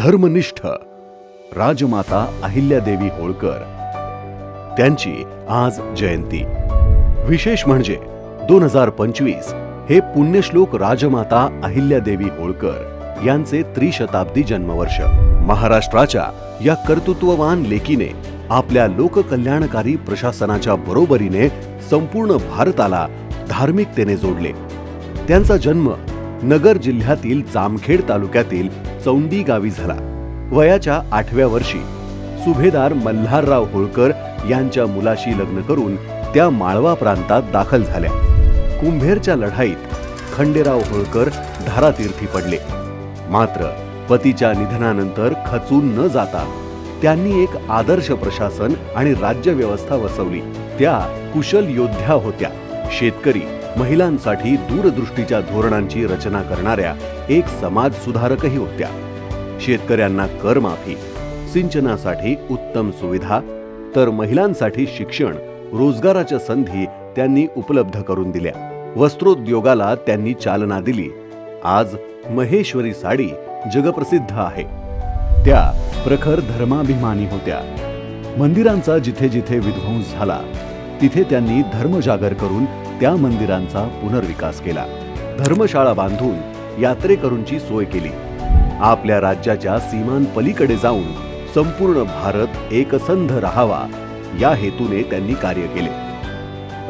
धर्मनिष्ठ राजमाता अहिल्यादेवी होळकर. त्यांची आज जयंती. विशेष म्हणजे दोन हजार पंचवीस हे पुण्यश्लोक राजमाता अहिल्यादेवी होळकर यांचे त्रिशताब्दी जन्मवर्ष. महाराष्ट्राच्या या कर्तृत्ववान लेकीने आपल्या लोककल्याणकारी प्रशासनाच्या बरोबरीने संपूर्ण भारताला धार्मिकतेने जोडले. त्यांचा जन्म नगर जिल्ह्यातील जामखेड तालुक्यातील चौंडी गावी झाला. वयाच्या आठव्या वर्षी सुभेदार मल्हारराव होळकर यांच्या मुलाशी लग्न करून त्या माळवा प्रांतात दाखल झाल्या. कुंभेरच्या लढाईत खंडेराव होळकर धारातीर्थी पडले. मात्र पतीच्या निधनानंतर खचून न जाता त्यांनी एक आदर्श प्रशासन आणि राज्य व्यवस्था वसवली. त्या कुशल योद्ध्या होत्या. शेतकरी महिलांसाठी दूरदृष्टीच्या धोरणांची रचना करणाऱ्या एक समाज सुधारकही होत्या. शेतकऱ्यांना करमाफी सिंचनासाठी उत्तम सुविधा तर महिलांसाठी शिक्षण रोजगाराच्या संधी त्यांनी उपलब्ध करून दिल्या. वस्त्रोद्योगाला त्यांनी चालना दिली. आज महेश्वरी साडी जगप्रसिद्ध आहे. त्या प्रखर धर्माभिमानी होत्या. मंदिरांचा जिथे जिथे विध्वंस झाला तिथे त्यांनी धर्मजागर करून त्या मंदिरांचा पुनर्विकास केला. धर्मशाळा बांधून यात्रेकरूंची सोय केली. आपल्या राज्याच्या सीमांपलीकडे जाऊन संपूर्ण भारत एकसंध राहावा या हेतूने त्यांनी कार्य केले.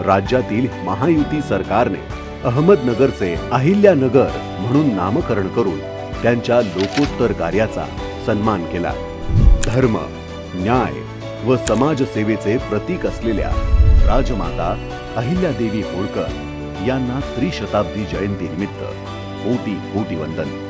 राज्यातील महायुती सरकारने अहमदनगरचे अहिल्यानगर म्हणून नामकरण करून त्यांच्या लोकोत्तर कार्याचा सन्मान केला. धर्म न्याय व समाजसेवेचे प्रतीक असलेल्या राजमाता अहिल्यादेवी होळकर यांना त्रिशताब्दी जयंती निमित्त कोटी कोटी वंदन.